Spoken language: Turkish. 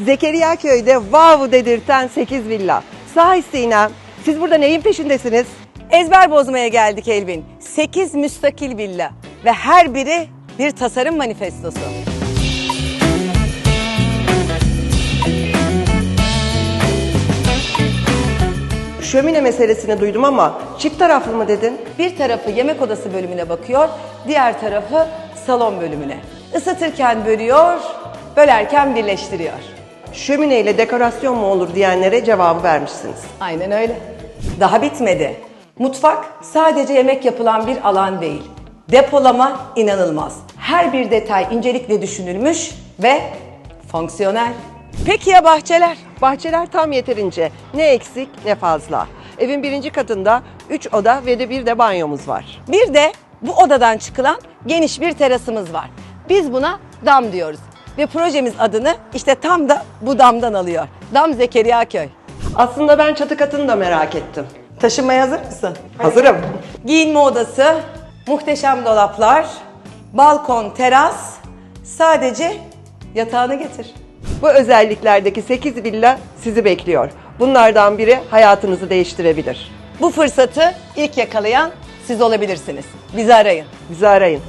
Zekeriya Köy'de wow dedirten 8 villa. Sağ isteğine siz burada neyin peşindesiniz? Ezber bozmaya geldik Elvin. 8 müstakil villa ve her biri bir tasarım manifestosu. Şömine meselesini duydum ama çift taraflı mı dedin? Bir tarafı yemek odası bölümüne bakıyor, diğer tarafı salon bölümüne. Isıtırken bölüyor, bölerken birleştiriyor. Şömine ile dekorasyon mu olur diyenlere cevabı vermişsiniz. Aynen öyle. Daha bitmedi. Mutfak sadece yemek yapılan bir alan değil. Depolama inanılmaz. Her bir detay incelikle düşünülmüş ve fonksiyonel. Peki ya bahçeler? Bahçeler tam yeterince. Ne eksik ne fazla. Evin birinci katında 3 oda ve de bir de banyomuz var. Bir de bu odadan çıkılan geniş bir terasımız var. Biz buna dam diyoruz. Ve projemiz adını işte tam da bu damdan alıyor. Dam Zekeriya Köy. Aslında ben çatı katını da merak ettim. Taşınmaya hazır mısın? Hazırım. Giyinme odası, muhteşem dolaplar, balkon, teras. Sadece yatağını getir. Bu özelliklerdeki 8 villa sizi bekliyor. Bunlardan biri hayatınızı değiştirebilir. Bu fırsatı ilk yakalayan siz olabilirsiniz. Bizi arayın. Bizi arayın.